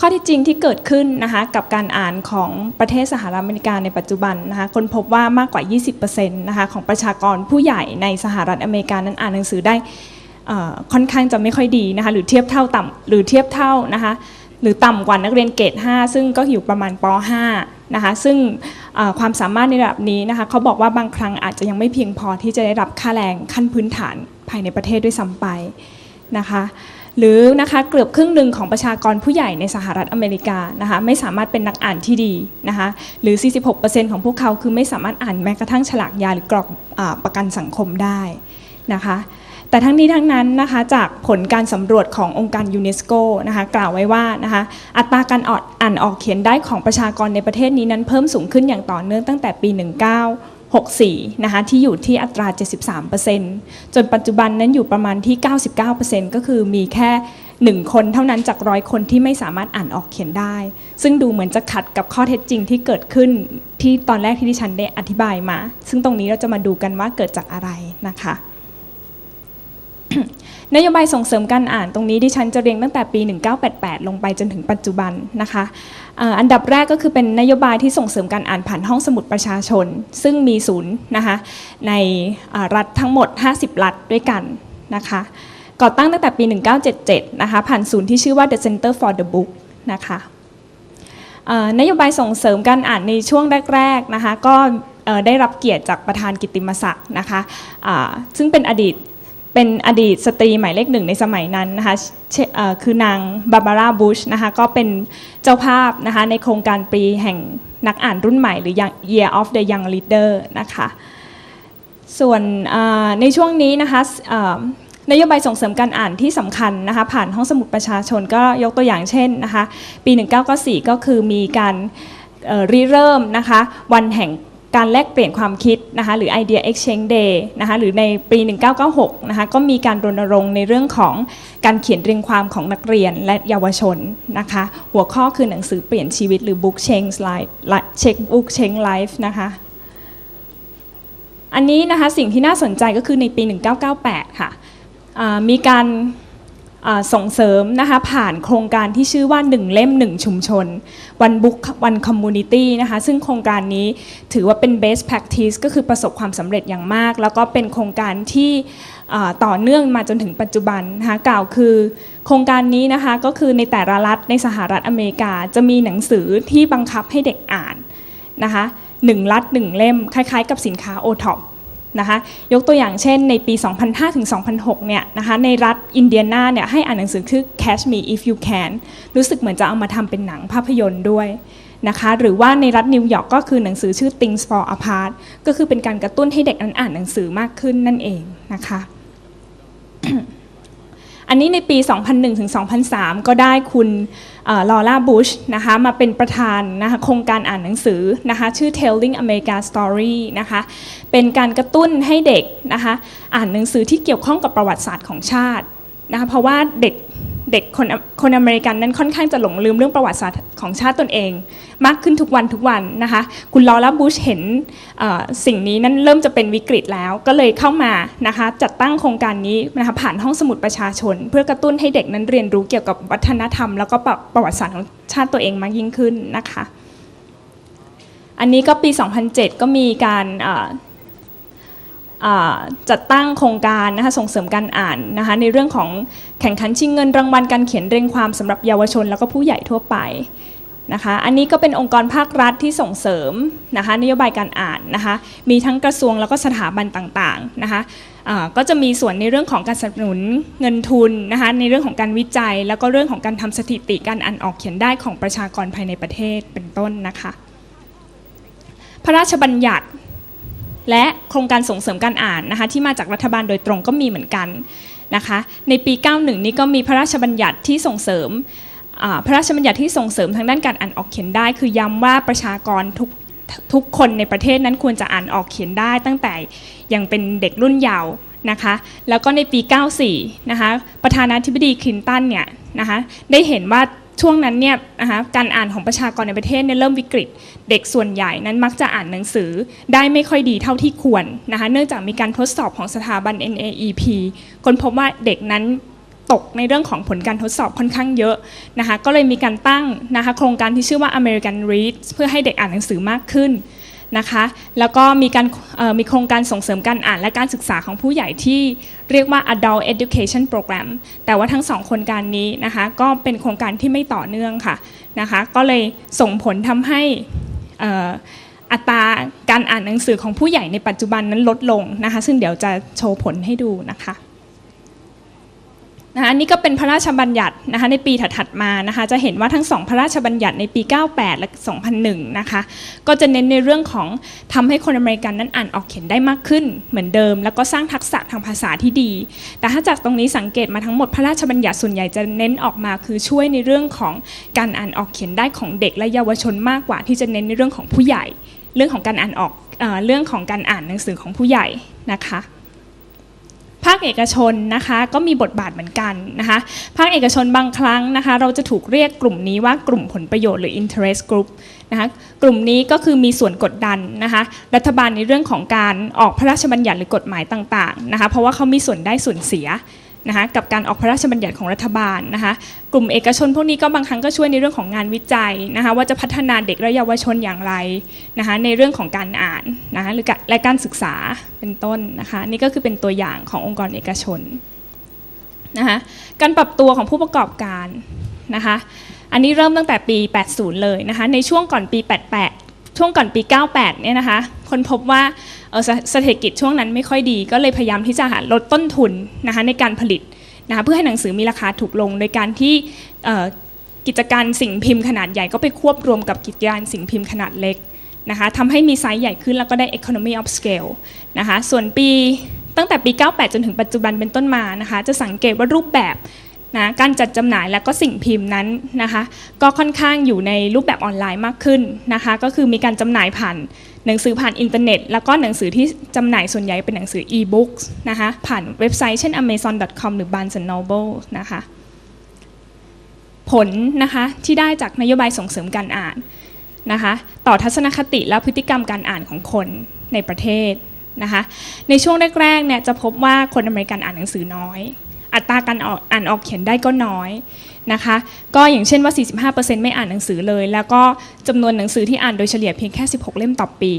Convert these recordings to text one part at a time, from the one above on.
ข้อที่จริงที่เกิดขึ้นนะคะกับการอ่านของประเทศสหรัฐอเมริกาในปัจจุบันนะคะคนพบว่ามากกว่า 20%นะคะของประชากรผู้ใหญ่ในสหรัฐอเมริกานั้นอ่านหนังสือได้ค่อนข้างจะไม่ค่อยดีนะคะหรือเทียบเท่าต่ำหรือเทียบเท่านะคะหรือต่ำกว่านักเรียนเกรด 5 ซึ่งก็อยู่ประมาณป .5 นะคะซึ่งความสามารถในระดับนี้นะคะเขาบอกว่าบางครั้งอาจจะยังไม่เพียงพอที่จะได้รับค่าแรงขั้นพื้นฐานภายในประเทศด้วยซ้ำไปนะคะ หรือนะคะเกือบครึ่งหนึ่งของประชากรผู้ใหญ่ในสหรัฐอเมริกานะคะไม่สามารถเป็นนักอ่านที่ดีนะคะหรือ 46%ของพวกเขาคือไม่สามารถอ่านแม้กระทั่งฉลากยาหรือกรอกอประกันสังคมได้นะคะแต่ทั้งนี้ทั้งนั้นนะคะจากผลการสำรวจขององค์การยูเนสโกนะคะกล่าวไว้ว่านะคะอัตราการอ่านออกเขียนได้ของประชากรในประเทศนี้นั้นเพิ่มสูงขึ้นอย่างต่อเนื่องตั้งแต่ปี 19 64 นะคะที่อยู่ที่อัตรา 73%จนปัจจุบันนั้นอยู่ประมาณที่ 99%ก็คือมีแค่หนึ่งคนเท่านั้นจากร้อยคนที่ไม่สามารถอ่านออกเขียนได้ ซึ่งดูเหมือนจะขัดกับข้อเท็จจริงที่เกิดขึ้นที่ตอนแรกที่ดิฉันได้อธิบายมา ซึ่งตรงนี้เราจะมาดูกันว่าเกิดจากอะไรนะคะ นโยบายส่งเสริมการอ่านตรงนี้ที่ฉันจะเรียงตั้งแต่ปี 1988 ลงไปจนถึงปัจจุบันนะคะอันดับแรกก็คือเป็นนโยบายที่ส่งเสริมการอ่านผ่านห้องสมุดประชาชน ซึ่งมีศูนย์นะคะในรัฐทั้งหมด 50 รัฐด้วยกันนะคะก่อตั้งตั้งแต่ปี 1977 นะคะผ่านศูนย์ที่ชื่อว่า The Center for the Book นะคะนโยบายส่งเสริมการอ่านในช่วงแรกๆนะคะก็ได้รับเกียรติจากประธานกิติมศักดิ์นะคะซึ่งเป็นอดีต เป็นอดีตสตรีหมายเลขหนึ่งในสมัยนั้นนะคะคือนางบาบาร่าบุชนะคะก็เป็นเจ้าภาพนะคะในโครงการปีแห่งนักอ่านรุ่นใหม่หรือ Year of the Young Leader นะคะส่วนในช่วงนี้นะคะนโยบายส่งเสริมการอ่านที่สำคัญนะคะผ่านห้องสมุดประชาชนก็ยกตัวอย่างเช่นนะคะปี 1994 ก็คือมีการริเริ่มนะคะวันแห่ง การแลกเปลี่ยนความคิดนะคะหรือ Idea Exchange Day นะคะหรือในปี 1996นะคะก็มีการรณรงค์ในเรื่องของการเขียนเรียงความของนักเรียนและเยาวชนนะคะหัวข้อคือหนังสือเปลี่ยนชีวิตหรือ Book Change Life Check Book Change Life นะคะอันนี้นะคะสิ่งที่น่าสนใจก็คือในปี 1998 ค่ะมีการ ส่งเสริมนะคะผ่านโครงการที่ชื่อว่า 1 เล่ม 1 ชุมชน วันบุ๊กวันคอมมูนิตี้นะคะซึ่งโครงการนี้ถือว่าเป็น best practice ก็คือประสบความสำเร็จอย่างมาก แล้วก็เป็นโครงการที่ต่อเนื่องมาจนถึงปัจจุบันนะคะกล่าวคือโครงการนี้นะคะก็คือในแต่ละรัฐในสหรัฐอเมริกา จะมีหนังสือที่บังคับให้เด็กอ่านนะคะหนึ่งรัฐหนึ่งเล่ม คล้ายๆ กับสินค้าโอท็อป นะคะยกตัวอย่างเช่นในปี 2005ถึง2006เนี่ยนะคะในรัฐอินเดียนาเนี่ยให้อ่านหนังสือคือ Catch Me If You Can รู้สึกเหมือนจะเอามาทำเป็นหนังภาพยนตร์ด้วยนะคะหรือว่าในรัฐนิวยอร์กก็คือหนังสือชื่อ Things for Apart ก็คือเป็นการกระตุ้นให้เด็กนั้นอ่านหนังสือมากขึ้นนั่นเองนะคะ อันนี้ในปี 2001ถึง2003 ก็ได้คุณลอร่าบุชนะคะมาเป็นประธานนะคะโครงการอ่านหนังสือนะคะชื่อ Telling America Story นะคะเป็นการกระตุ้นให้เด็กนะคะอ่านหนังสือที่เกี่ยวข้องกับประวัติศาสตร์ของชาตินะคะเพราะว่าเด็ก เด็กคนคนอเมริกันนั้นค่อนข้างจะหลงลืมเรื่องประวัติศาสตร์ของชาติตนเอง มากขึ้นทุกวันทุกวันนะคะ คุณลอร่าบูชเห็นสิ่งนี้นั้นเริ่มจะเป็นวิกฤตแล้วก็เลยเข้ามานะคะจัดตั้งโครงการนี้นะคะผ่านห้องสมุดประชาชน เพื่อกระตุ้นให้เด็กนั้นเรียนรู้เกี่ยวกับวัฒนธรรม แล้วก็ประวัติศาสตร์ของชาติตัวเองมากยิ่งขึ้นนะคะ อันนี้ก็ปี 2007 ก็มีการ จัดตั้งโครงการนะคะส่งเสริมการอ่านนะคะในเรื่องของแข่งขันชิงเงินรางวัลการเขียนเรียงความสำหรับเยาวชน แล้วก็ผู้ใหญ่ทั่วไปนะคะอันนี้ก็เป็นองค์กรภาครัฐที่ส่งเสริมนะคะนโยบายการอ่านนะคะมีทั้งกระทรวงแล้วก็สถาบันต่างๆนะคะก็จะมีส่วนในเรื่องของการสนับสนุนเงินทุนนะคะในเรื่องของการวิจัย แล้วก็เรื่องของการทำสถิติการอ่านออกเขียนได้ของประชากรภายในประเทศเป็นต้นนะคะพระราชบัญญัติ และโครงการส่งเสริมการอ่านนะคะที่มาจากรัฐบาลโดยตรงก็มีเหมือนกันนะคะในปี 91 นี้ก็มีพระราชบัญญัติที่ส่งเสริมพระราชบัญญัติที่ส่งเสริมทางด้านการอ่านออกเขียนได้ คือย้ำว่าประชากรทุกทุกคนในประเทศนั้นควรจะอ่านออกเขียนได้ตั้งแต่ยังเป็นเด็กรุ่นเยาว์นะคะแล้วก็ในปี 94 นะคะประธานาธิบดีคลินตันเนี่ยนะคะได้เห็นว่า ช่วงนั้นเนี่ยนะคะการอ่านของประชากรในประเทศเนี่ยเริ่มวิกฤต เด็กส่วนใหญ่นั้นมักจะอ่านหนังสือได้ไม่ค่อยดีเท่าที่ควรนะคะเนื่องจากมีการทดสอบของสถาบัน NAEP คนพบว่าเด็กนั้นตกในเรื่องของผลการทดสอบค่อนข้างเยอะนะคะก็เลยมีการตั้งนะคะโครงการที่ชื่อว่า American Read เพื่อให้เด็กอ่านหนังสือมากขึ้น นะคะ แล้วก็มีการมีโครงการส่งเสริมการอ่านและการศึกษาของผู้ใหญ่ที่เรียกว่า Adult Education Program แต่ว่าทั้งสองโครงการนี้นะคะ ก็เป็นโครงการที่ไม่ต่อเนื่องค่ะนะคะ ก็เลยส่งผลทำให้อัตราการอ่านหนังสือของผู้ใหญ่ในปัจจุบันนั้นลดลงนะคะ ซึ่งเดี๋ยวจะโชว์ผลให้ดูนะคะ นะคะอันนี้ก็เป็นพระราชบัญญัตินะคะในปีถัดๆมานะคะจะเห็นว่าทั้งสองพระราชบัญญัติในปี 98 และ 2001 นะคะก็จะเน้นในเรื่องของทำให้คนอเมริกันนั้นอ่านออกเขียนได้มากขึ้นเหมือนเดิม แล้วก็สร้างทักษะทางภาษาที่ดี แต่ถ้าจากตรงนี้สังเกตมาทั้งหมดพระราชบัญญัติส่วนใหญ่จะเน้นออกมาคือช่วยในเรื่องของการอ่านออกเขียนได้ของเด็กและเยาวชนมากกว่า ที่จะเน้นในเรื่องของผู้ใหญ่ เรื่องของการอ่านออกเรื่องของการอ่านหนังสือของผู้ใหญ่นะคะ ภาคเอกชนนะคะก็มีบทบาทเหมือนกันนะคะภาคเอกชนบางครั้งนะคะเราจะถูกเรียกกลุ่มนี้ว่ากลุ่มผลประโยชน์หรือ interest group นะคะกลุ่มนี้ก็คือมีส่วนกดดันนะคะรัฐบาลในเรื่องของการออกพระราชบัญญัติหรือกฎหมายต่างๆนะคะเพราะว่าเขามีส่วนได้ส่วนเสีย นะคะกับการออกพระราชบัญญัติของรัฐบาลนะคะกลุ่มเอกชนพวกนี้ก็บางครั้งก็ช่วยในเรื่องของงานวิจัยนะคะว่าจะพัฒนาเด็กและเยาวชนอย่างไรนะคะในเรื่องของการอ่านนะคะหรือและการศึกษาเป็นต้นนะคะนี่ก็คือเป็นตัวอย่างขององค์กรเอกชนนะคะการปรับตัวของผู้ประกอบการนะคะอันนี้เริ่มตั้งแต่ปี 80 เลยนะคะในช่วงก่อนปี 88 ช่วงก่อนปี 98 เนี่ยนะคะ คนพบว่าเศรษฐกิจช่วงนั้นไม่ค่อยดี ก็เลยพยายามที่จะหาลดต้นทุนนะคะในการผลิตนะคะเพื่อให้หนังสือมีราคาถูกลง โดยการที่กิจการสิ่งพิมพ์ขนาดใหญ่ก็ไปควบรวมกับกิจการสิ่งพิมพ์ขนาดเล็กนะคะทำให้มีไซส์ใหญ่ขึ้นแล้วก็ได้ economy of scale นะคะส่วนปีตั้งแต่ปี 98 จนถึงปัจจุบันเป็นต้นมานะคะจะสังเกตว่ารูปแบบ นะการจัดจำหน่ายและก็สิ่งพิมพ์นั้นนะคะ ก็ค่อนข้างอยู่ในรูปแบบออนไลน์มากขึ้นนะคะ ก็คือมีการจำหน่ายผ่านหนังสือผ่านอินเทอร์เน็ต แล้วก็หนังสือที่จำหน่ายส่วนใหญ่เป็นหนังสือ e-books นะคะผ่านเว็บไซต์เช่น amazon.com หรือ barnes noble นะคะผลนะคะที่ได้จากนโยบายส่งเสริมการอ่านนะคะต่อทัศนคติและพฤติกรรมการอ่านของคนในประเทศนะคะในช่วงแรกๆเนี่ยจะพบว่าคนอเมริกันอ่านหนังสือน้อย อัตราการออกอ่านออกเขียนได้ก็น้อยนะคะ ก็อย่างเช่นว่า 45%ไม่อ่านหนังสือเลย แล้วก็จำนวนหนังสือที่อ่านโดยเฉลี่ยเพียงแค่ 16 เล่มต่อปี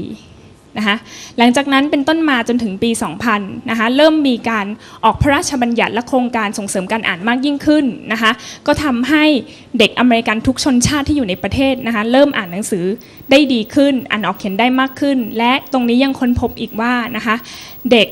นะคะหลังจากนั้นเป็นต้นมาจนถึงปี 2000 นะคะเริ่มมีการออกพระราชบัญญัติและโครงการส่งเสริมการอ่านมากยิ่งขึ้นนะคะก็ทำให้เด็กอเมริกันทุกชนชาติที่อยู่ในประเทศนะคะเริ่มอ่านหนังสือได้ดีขึ้น อ่านออกเขียนได้มากขึ้น และตรงนี้ยังค้นพบอีกว่านะคะเด็ก